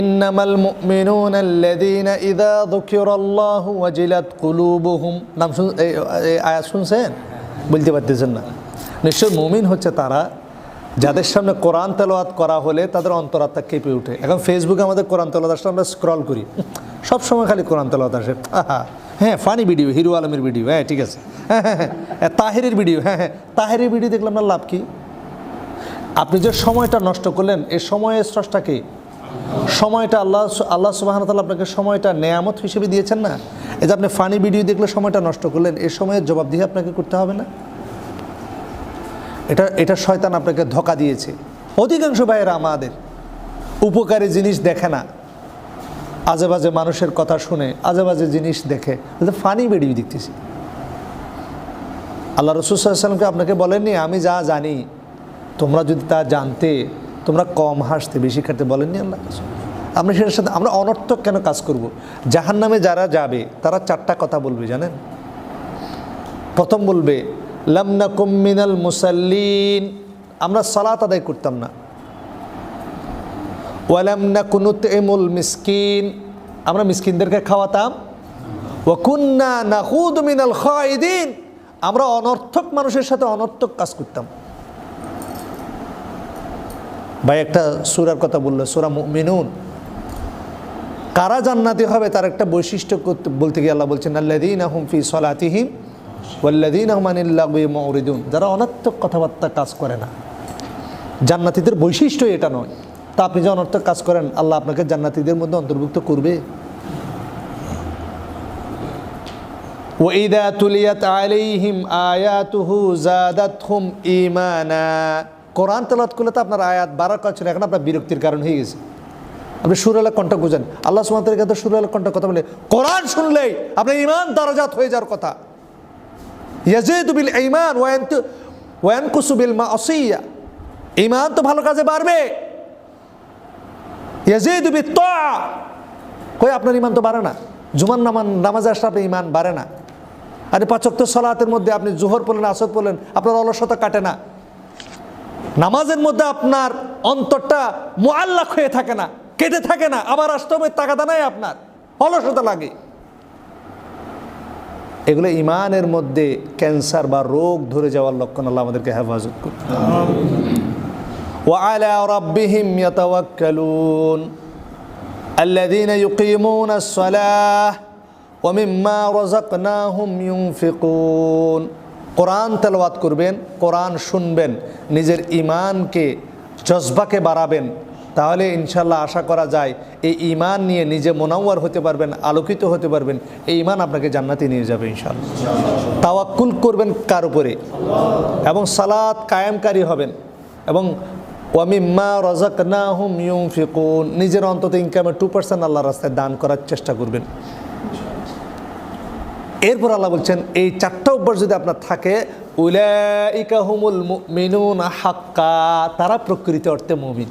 ইন্নামাল মুমিনুনা আল্লাযীনা ইযা যুকিরাল্লাহু ওয়াজিলাত কুলুবুহুম। নাম শুন, এই আয়াত শুনছেন? বলতে পারতেছেন না। নিশ্চয় মুমিন হচ্ছে তারা যাদের সামনে কোরআন তেলাওয়াত করা হলে তাদের অন্তরাত্মা কেঁপে ওঠে। এখন ফেসবুকে আমাদের কোরআন তেলাওয়াত আসলে আমরা স্ক্রল করি। সব সময় খালি কোরআন তেলাওয়াত আসে। হ্যাঁ ফানি ভিডিও হিরো আলমের ভিডিও হ্যাঁ ঠিক আছে। হ্যাঁ হ্যাঁ হ্যাঁ তাহেরের ভিডিও হ্যাঁ হ্যাঁ তাহেরের ভিডিও দেখলে আপনার লাভ কি? আপনি যে সময়টা নষ্ট করলেন এই সময়ের স্রষ্টাকে সময়টা আল্লাহ আল্লাহ সুবাহন তাল্লাহ আপনাকে সময়টা নেয়ামত হিসেবে দিয়েছেন না? এই যে আপনি ফানি ভিডিও দেখলে সময়টা নষ্ট করলেন এই সময়ের জবাব দিয়ে আপনাকে করতে হবে না? এটা এটা শয়তান আপনাকে ধোকা দিয়েছে। অধিকাংশ ভাইয়েরা আমাদের উপকারী জিনিস দেখে না। আজে বাজে মানুষের কথা শুনে, আজে বাজে জিনিস দেখে। ফানি ভিডিও দেখতেছি। আল্লাহ রসুল সাল্লামকে আপনাকে বলেননি, আমি যা জানি, তোমরা যদি তা জানতে তোমরা কম হাসতে, বেশি খাটতে বলেননি আল্লাহ। আমরা সেটার সাথে আমরা অনর্থক কেন কাজ করব? জাহান নামে যারা যাবে, তারা চারটা কথা বলবে, জানেন? প্রথম বলবে লামনা কুমিনাল মুসাল্লিন। আমরা সালাত আদায় করতাম না। ওয়ালামনা কুনুত এমুল মিসকিন। আমরা মিসকিনদেরকে খাওয়াতাম। ওয়াকুন্না নাহুদ মিনাল খাইদিন। আমরা অনর্থক মানুষের সাথে অনর্থক কাজ করতাম। ভাই একটা সুরার কথা বললো সুরা মিনুন কারা জান্নাতি হবে তার একটা বৈশিষ্ট্য করতে বলতে গিয়ে আল্লাহ বলছেন আল্লাদিন আহম ফি সলাতিহিম ওয়াল্লাদিন আহমানিল্লাহি মৌরিদুন যারা অনর্থক কথাবার্তা কাজ করে না জান্নাতিদের বৈশিষ্ট্য এটা নয় তা আপনি যে অনর্থক কাজ করেন আল্লাহ আপনাকে জান্নাতিদের মধ্যে অন্তর্ভুক্ত করবে وإذا تليت عليهم آياته زادتهم إيمانا কোরআন তেলাত করলে তো আপনার আয়াত কথা ছিল, এখন আপনার বিরক্তির কারণ হয়ে গেছে। আপনি সুরালা কণ্ঠ বুঝেন আল্লাহ সুমাতের কাছে সুরালা কণ্ঠ কথা বলে, কোরআন শুনলেই আপনার ইমান দারাজাত হয়ে যাওয়ার কথা। ইয়াজিদু বিল ঈমান ওয়ায়ান্ত ওয়ায়ানকুসু বিল মাসিয়া। ঈমান তো ভালো কাজে বাড়বে। ইয়াজিদু বিত তাআ। কই আপনার ইমান তো বাড়ে না? জুমান নামান নামাজে আসলে আপনার ইমান বাড়ে না। আরে পাচক তো সলাতের মধ্যে আপনি জোহর পড়লেন, আসর পড়লেন, আপনার অলসতা কাটে না। নামাজের মধ্যে আপনার অন্তরটা মোয়াল্লাক হয়ে থাকে না কেটে থাকে না আবার আসতে হবে তাকাদা নাই আপনার অলসতা লাগে এগুলো ইমানের মধ্যে ক্যান্সার বা রোগ ধরে যাওয়ার লক্ষণ আল্লাহ আমাদেরকে হেফাজত করুন وعلى ربهم يتوكلون الذين يقيمون الصلاة ومما رزقناهم ينفقون কোরআন তেলাওয়াত করবেন, কোরআন শুনবেন, নিজের ইমানকে জজবাকে বাড়াবেন, তাহলে ইনশাল্লাহ আশা করা যায় এই ইমান নিয়ে নিজে মোনাওয়ার হতে পারবেন, আলোকিত হতে পারবেন, এই ইমান আপনাকে জান্নাতে নিয়ে যাবে ইনশাল্লাহ তাওয়াক্কুল করবেন কার উপরে? এবং সালাত কায়েমকারী হবেন। এবং ওয়ামিম্মা রজাক না হুম ইউম ফিকুন নিজের অন্তত ইনকামের টু পার্সেন্ট আল্লাহ রাস্তায় দান করার চেষ্টা করবেন। এরপর আল্লাহ বলছেন, এই চারটা অভ্যাস যদি আপনার থাকে উলাইকাহুমুল মিনুন হাক্কা, তারা প্রকৃতি অর্থে মুমিন।